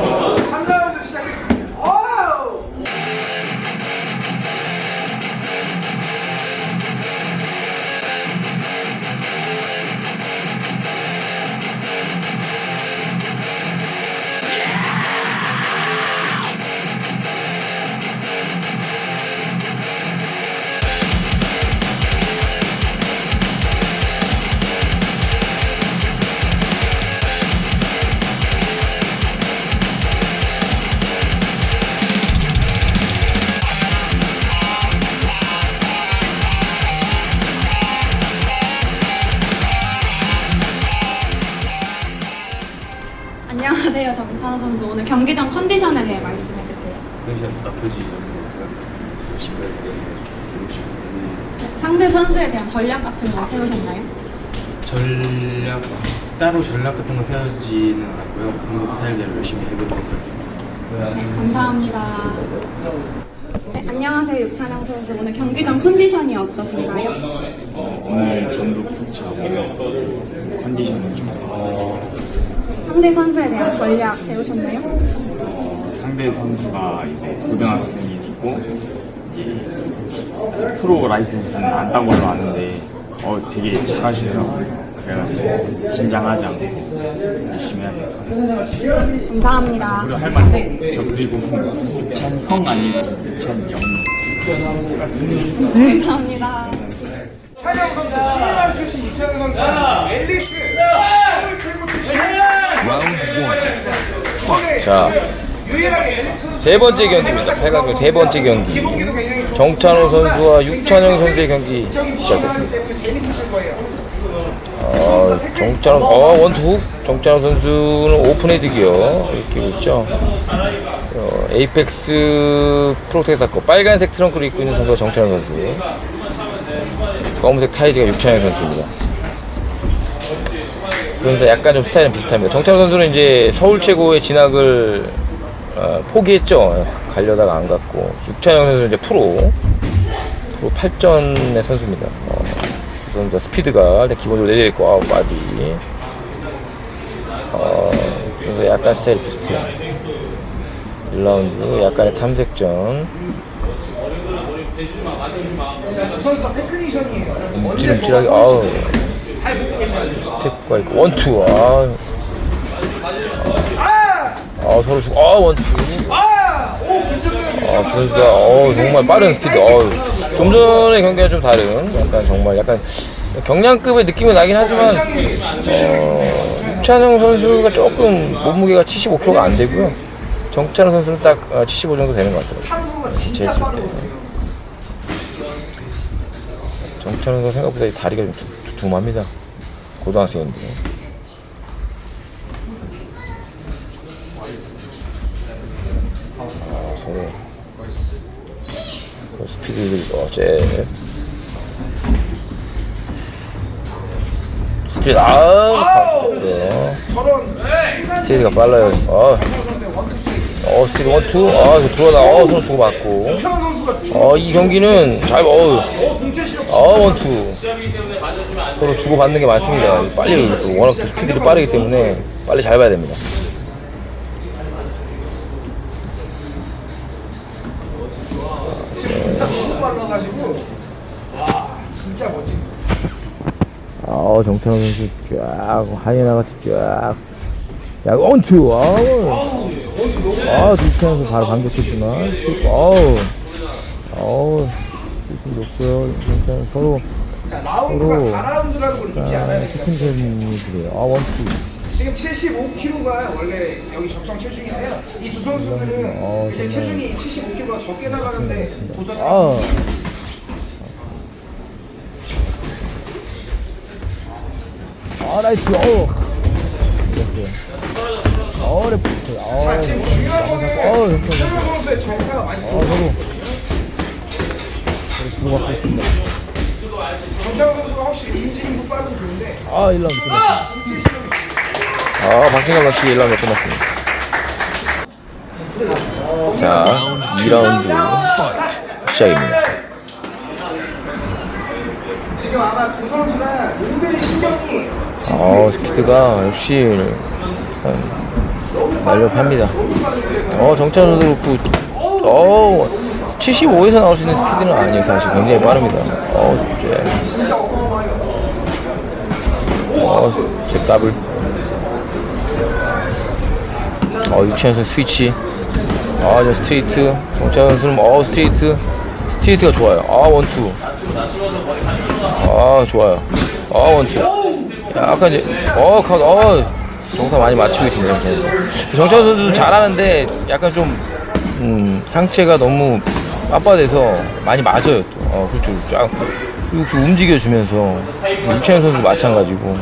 Oh. 오늘 경기장 컨디션에 대해 말씀해 주세요. 컨디션 나쁘지 상대 선수에 대한 전략 같은 거 세우셨나요? 전략 따로 전략 같은 거 세우지는 않고요. 평소 스타일대로 열심히 해보도록 하겠습니다. 네, 감사합니다. 네, 안녕하세요. 육찬영 선수. 오늘 경기장 컨디션이 어떠신가요? 오늘 잠도 푹 자고 컨디션은 좀 어, 상대 선수에 대한 전략 세우셨나요? 어, 상대 선수가 이제 고등학생이고 이제 프로 라이센스는 안 딴 걸로 아는데 어, 되게 잘하시더라고요. 그래가지고 긴장하지 않고 열심히 해야 될것 같아요. 감사합니다. 그리고 할 말, 저 그리고 육찬 형 아니고 육찬 영. 감사합니다. 찬영 선수, 신인왕 출신 이찬영 선수, 앨리스, 서울 최고 출신 자, 세 번째 경기입니다. 8강전 세 번째 경기. 정찬호 선수와 육찬영 선수의 경기 시작됐습니다. 어, 정찬호, 어, 원투. 정찬호 선수는 오픈헤드기어. 이렇게 있죠. 어, 에이펙스 거 빨간색 트렁크를 입고 있는 선수가 정찬호 선수. 검은색 타이즈가 육찬영 선수입니다. 그래서 약간 좀 스타일은 비슷합니다. 정찬호 선수는 이제 서울 최고의 진학을 어, 포기했죠. 가려다가 안 갔고 육찬영 선수는 이제 프로 프로 8전의 선수입니다. 어, 그 선수 스피드가 기본적으로 내려 있고 아우 바디. 어, 그래서 약간 스타일이 비슷해요. 1라운드 약간의 탐색전. 자, 두 선수가 테크니션이에요. 언제 움찔움찔하게 뭐가 아우 스텝과 있고 원투 아, 아! 아 서로 주고 아 원투. 아! 그러니까 어 정말 빠른 스피드. 어, 좀 전의 경기와 좀 다른 약간 정말 약간 경량급의 느낌이 나긴 하지만 어, 육찬영 선수가 조금 몸무게가 75kg가 안 되고요. 정찬호 선수는 딱 어, 75 정도 되는 것 같더라고요. 진짜 재수 때. 정찬호 선수 생각보다 이 다리가 좀 두- 두툼합니다. 고등학생인데. 아, 서로 그 스피드 어째 스피드 아 그래요. 저런 스피드가 빨라요. 어. 어 스피드 원투? 아 이거 들어나 어 서로 주고받고. 이찬원 선수가 주- 어이 경기는 잘 어. 어, 동체 어 원투. 서로 주고받는 게 많습니다. 빨리 또 워낙 또 스피드가 빠르기 때문에 빨리 잘 봐야 됩니다. 지금 너무 빨라가지고. 와 진짜 멋진. 아 정찬호 선수 쫙 하이에나 같이 쫙. 야, 원투, 아우. 아, 선수 바로 반격했지만, 아우. 아우. 좀 높고요. 정찬 서로, 자 라운드가 서로. 4라운드라는 걸 잊지 않아야 아, 됩니다. 스킨들이래요. 아, 원투. 지금 75kg가 원래 여기 적정 체중인데요. 이 두 선수들은 어, 이제 정말. 체중이 75kg가 적게 나가는데 도전을 아. 하고 아, 나이스, 어우. 됐어요. 어, 레프트. 아, 자 지금 중요한 어, 거는. 이찬원 선수의 정타가 많이 아. 들어가요. 서로 주고받고 있습니다. 정찬원 선수가 확실히 움직임도 빠르고 좋은데 아, 1라운드 끝났습니다. 동체 시력이 아, 박진감 넘치게 1라운드 끝났습니다. 자, 2라운드 시작입니다. 지금 아마 두 선수가 모델의 신경이 아, 스피드가 역시 참 날렵합니다. 어, 정찬호도 그렇고, 어, 75에서 나올 수 있는 스피드는 아니에요, 사실. 굉장히 빠릅니다. 어, 진짜. 어, 제 더블. 어, 유치원 선수 스위치. 아, 저 스트레이트. 정찬 선수는, 어, 스트레이트. 스트레이트가 좋아요. 아, 원투. 아, 좋아요. 아, 원투. 약간 이제, 어, 카 어, 정타 많이 맞추고 있습니다, 정찬. 정찬 선수도 잘하는데, 약간 좀, 음, 상체가 너무 빳빳해서 많이 맞아요, 또. 어, 그렇죠. 쫙, 쭉 움직여주면서. 유치원 선수도 마찬가지고.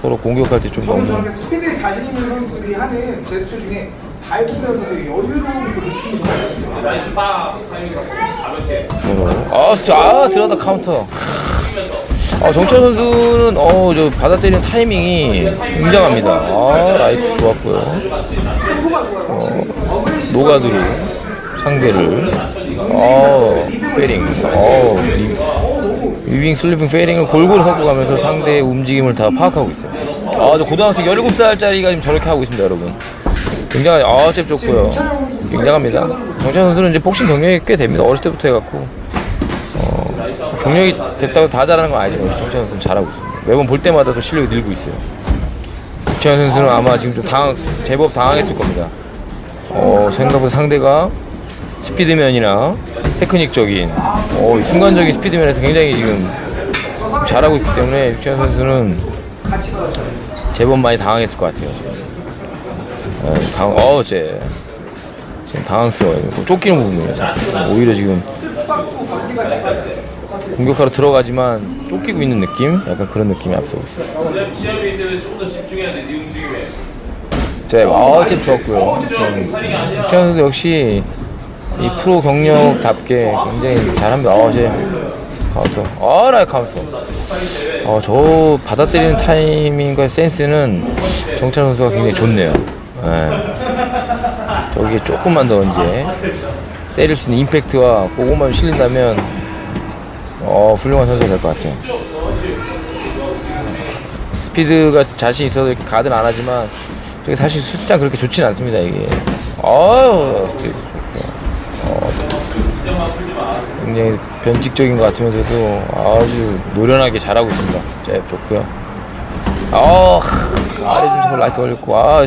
서로 공격할 때좀 저는 너무. 저렇게 스피드에 자신 있는 선수들이 하는 제스처 중에 밟으면서 되게 여유로운 그 느낌이 서로. 아, 진짜, 아, 들어다 카운터. 아, 정찬 선수는, 어, 저, 받아 때리는 타이밍이 굉장합니다. 아, 라이트 좋았고요. 어, 노가드로 상대를. 어, 페링. 어, 위- 위빙 슬리핑 페링을 골고루 섞어가면서 상대의 움직임을 다 파악하고 있어요. 아, 저 고등학생 17살짜리가 지금 저렇게 하고 있습니다, 여러분. 굉장히, 아, 잽 좋고요. 굉장합니다. 정찬 선수는 이제 복싱 경력이 꽤 됩니다. 어렸을 때부터 해갖고. 어, 경력이 됐다고 다 잘하는 건 아니지만 정찬 선수는 잘하고 있습니다. 매번 볼 때마다 또 실력이 늘고 있어요. 박찬현 선수는 아마 지금 좀 당황, 제법 당황했을 겁니다. 어, 생각보다 상대가 스피드면이나 테크닉적인, 어, 이 순간적인 스피드면에서 굉장히 지금 잘하고 있기 때문에 유치현 선수는 제법 많이 당황했을 것 같아요. 어, 당, 어, 제 지금 당황스러워요. 쫓기는 부분이에요. 오히려 지금 공격하러 들어가지만 쫓기고 있는 느낌? 약간 그런 느낌이 앞서고 있어요. 제 아, 잽 좋았고요. 유치현 선수 역시 이 프로 경력답게 굉장히 잘합니다. 아, 제 카운터. 아, 라이 카운터. 어, 저 받아 때리는 타이밍과 센스는 정찬 선수가 굉장히 좋네요. 예. 저기에 조금만 더 이제 때릴 수 있는 임팩트와 그것만 실린다면 어, 훌륭한 선수가 될 것 같아요. 스피드가 자신 있어서 가든 안 하지만 저게 사실 수치장 그렇게 좋지는 않습니다 이게. 아유 스피드 좋고. 어, 굉장히 변칙적인 것 같으면서도 아주 노련하게 잘하고 있습니다. 잽 좋고요. 아 아래 좀 저걸 라이트 걸렸고 아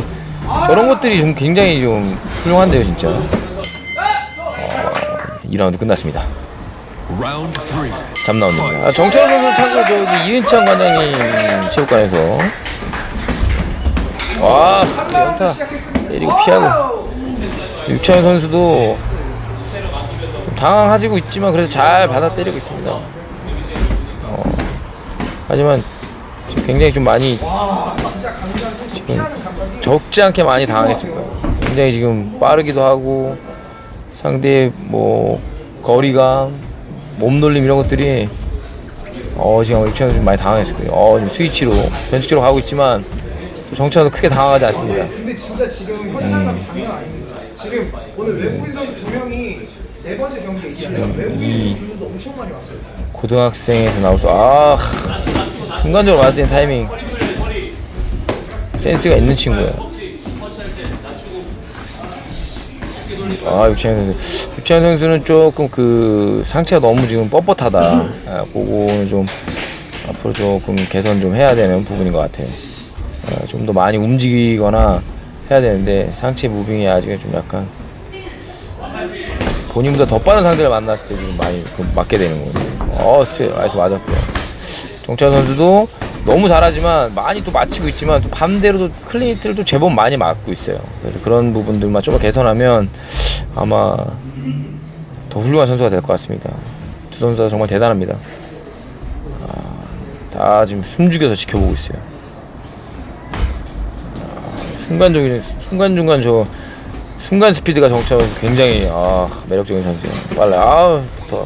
저런 것들이 좀 굉장히 좀 훌륭한데요 진짜. 어, 2라운드 끝났습니다. Three. 3라운드입니다. 아, 정철 선수 참고로 저기 이은찬 관장님 체육관에서 와 연타 때리고 피하고 육찬 선수도 좀 당황하지고 있지만 그래도 잘 받아 때리고 있습니다. 어, 하지만 지금 굉장히 좀 많이 지금 적지 않게 많이 당황했을 거예요. 굉장히 지금 빠르기도 하고 상대의 뭐 거리감, 몸놀림 이런 것들이 어 지금 육찬 선수 많이 당황했을 거예요. 어 지금 스위치로 변칙적으로 가고 있지만 또 정찬도 크게 당황하지 않습니다. 근데 진짜 지금 현장감 장난 아닙니다. 지금 오늘 외국인 선수 두 명이 네 번째 경기에 있습니다. 외국인 분들도 엄청 많이 왔어요. 고등학생에서 나와서 아 순간적으로 맞은 타이밍 센스가 있는 친구예요. 아 유치현 선수 유치현 선수는 조금 그 상체가 너무 지금 뻣뻣하다. 아, 그거는 좀 앞으로 조금 개선 좀 해야 되는 부분인 것 같아요. 아, 좀더 많이 움직이거나 해야 되는데 상체 무빙이 아직은 좀 약간 본인보다 더 빠른 상대를 만났을 때 지금 많이 그 맞게 되는 거예요. 어, 스트레 라이트 맞았고요. 정찬 선수도 너무 잘하지만 많이 또 맞히고 있지만 또 반대로 도 클리니트를 또 제법 많이 맞고 있어요. 그래서 그런 부분들만 좀 개선하면 아마 더 훌륭한 선수가 될 것 같습니다. 두 선수가 정말 대단합니다. 아, 다 지금 숨죽여서 지켜보고 있어요. 아, 순간적인 순간중간 저 순간 스피드가 정차 선수 굉장히 아, 매력적인 선수예요. 빨라. 아, 붙어.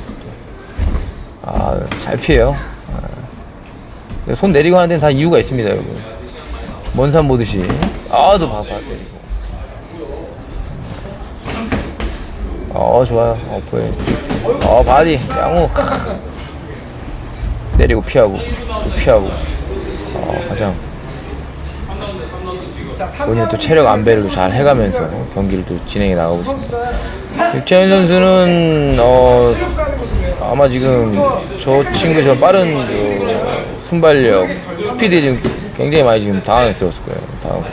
아, 잘 피해요. 아. 손 내리고 하는 데는 다 이유가 있습니다, 여러분. 먼산 보듯이. 아, 도 봐, 봐, 때리고. 어, 좋아요. 어, 보여, 스트레이트. 어, 바디, 양호. 때리고 피하고, 또 피하고. 어, 가장. 자, 본인의 또 체력 안배를 잘 해가면서 경기를 또 진행해 나가고 있습니다. 육찬현 선수는 어 아마 지금 저 친구 저 빠른 그 순발력 스피드에 지금 굉장히 많이 지금 당황했었을 거예요. 어,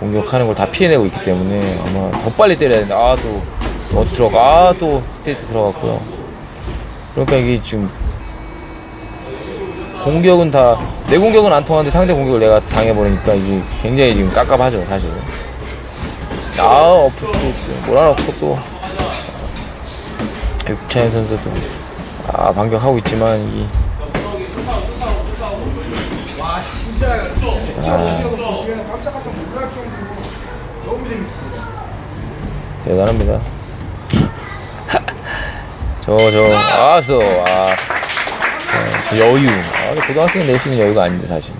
공격하는 걸 다 피해내고 있기 때문에 아마 더 빨리 때려야 되는데 아또 어디 들어가 아 또 스테이트 들어갔고요. 그러니까 이게 지금 공격은 다 내 공격은 안 통하는데 상대 공격을 내가 당해버리니까 이게 굉장히 지금 깝깝하죠 사실. 아 어프 스테이트 몰아넣고 또 육차현 선수도 아 반격하고 있지만 이 와 진짜 진짜 아. 보시면 깜짝깜짝 놀랄 정도로 너무 재밌습니다 대단합니다. 저, 저, 아서, 아, 저, 저 여유. 아, 고등학생이 낼 수 있는 여유가 아닌데, 사실.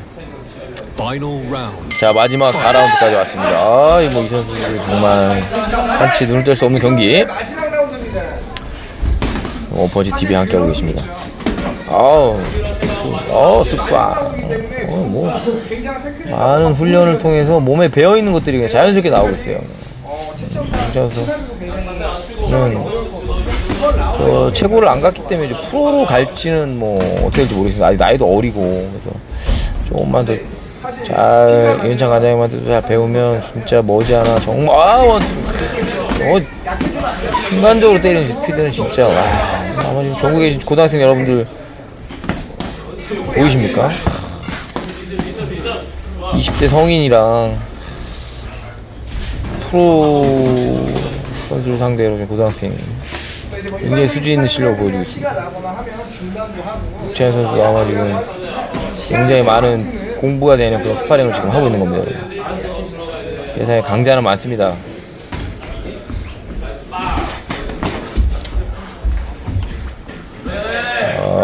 자, 마지막 4라운드까지 왔습니다. 아, 이뭐 이 선수 정말 한치 눈을 뗄 수 없는 경기. 마지막 라운드입니다 어퍼지 TV 함께하고 계십니다. 아우, 어, 쑥바. 어, 뭐, 많은 훈련을 통해서 몸에 배어 있는 것들이 그냥 자연스럽게 나오고 있어요. 그래서 저는 저 최고를 안 갔기 때문에 이제 프로로 갈지는 뭐 어떻게 될지 모르겠습니다. 아직 나이도 어리고 그래서 조금만 더 잘 이현창 관장님한테도 잘 배우면 진짜 머지않아 정말 아 원투 어 순간적으로 때리는 스피드는 진짜 와 아마 지금 전국에 계신 고등학생 여러분들 보이십니까? 20대 성인이랑 프로 선수를 상대로 고등학생 굉장히 수준 있는 실력을 보여주고 있습니다. 최현 선수도 아마 지금 굉장히 많은 공부가 되는 그런 스파링을 지금 하고 있는 겁니다. 세상에 강자는 많습니다.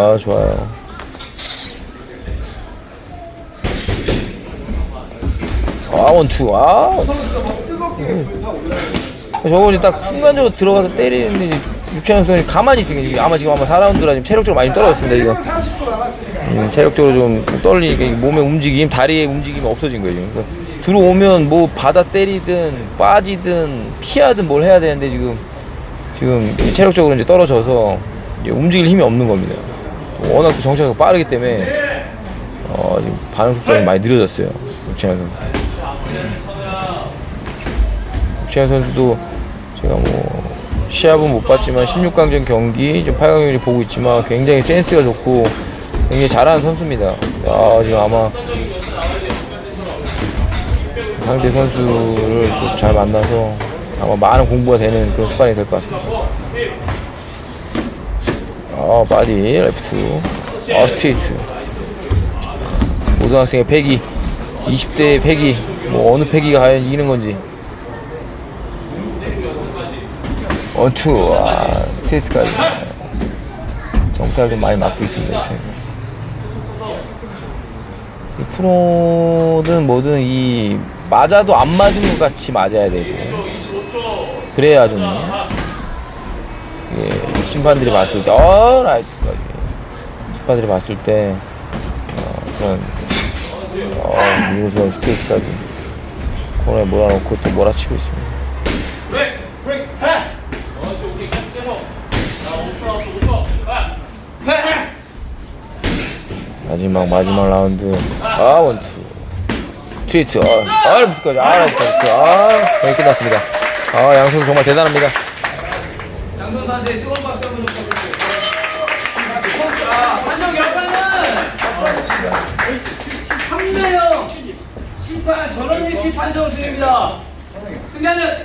아 좋아요. 아 원투. 아. 올라요 저거 딱 순간적으로 들어가서 때리는데 유치원 선수이 가만히 있으니까 아마 지금 아마 4라운드라 지금 체력적으로 많이 떨어졌습니다 지금 30초 남았습니다 음, 체력적으로 좀 떨리니까 이 몸의 움직임 다리의 움직임이 없어진 거예요 지금. 그러니까 들어오면 뭐 받아 때리든 빠지든 피하든 뭘 해야 되는데 지금 지금 체력적으로 이제 떨어져서 이제 움직일 힘이 없는 겁니다 워낙 또 정체가 빠르기 때문에 어, 지금 반응 속도가 많이 느려졌어요 유치원 선수 유치원 선수도 제가 뭐 시합은 못 봤지만 16강전 경기, 이제 8강 경기 보고 있지만 굉장히 센스가 좋고 굉장히 잘하는 선수입니다. 아, 지금 아마 상대 선수를 또잘 만나서 아마 많은 공부가 되는 그런 스파링이 될 것 같습니다. 아, 바디, 레프트, 아, 스트레이트. 고등학생의 패기, 20대의 패기, 뭐 어느 패기가 과연 이기는 건지. 원투 아, 스트레이트까지 정타를 좀 많이 맞고 있습니다. 이 프로든 뭐든 이 맞아도 안 맞은 것 같이 맞아야 되고 그래야 좀 예, 심판들이 봤을 때 어, 라이트까지. 심판들이 봤을 때 어, 그런 어, 미국에서 스트레이트까지 코너에 몰아넣고 또 몰아치고 있습니다. 마지막 마지막 라운드. 아 원투. 트위트 아, 아 라이트까지 아 라이트까지. 아 거의 끝났습니다. 아 양선수 정말 대단합니다 판정 결과는 3대 0 심판 전원 일치 판정 드립니다. 승자는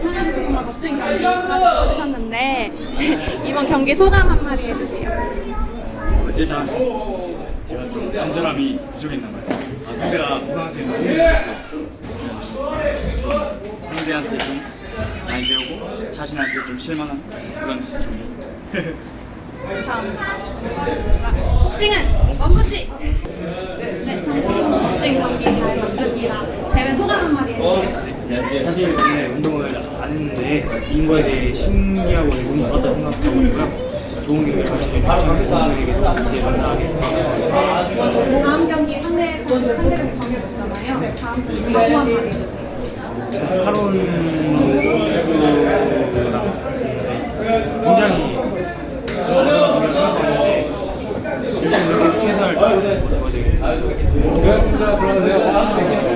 선수 정말 멋진 경기까지 보여주셨는데 이번 경기 소감 한마디 해주세요. 일단 제가 좀 간절함이 부족했나 봐요. 아, 상대가 고등학생이 너무 잘했어요. 상대한테 좀 많이 배우고 자신한테 좀 실망한 그런 경기. 감사합니다. 복싱은 원코치. 네, 정승희 선수 멋진 경기 잘 봤습니다. 대회 소감 한마디 해주세요. 사실 오늘 운동을 안 했는데 이긴 거에 대해 신기하고 기분이 좋았다 생각하고 있고요. 좋은 경기 이제 감사하게 다음 경기 상대 상대를 정해주잖아요. 다음 경기 각오 한마디 해주세요. 카론이 굉장히 열심히 최선을 다하고 있습니다. 고맙습니다. 들어가세요.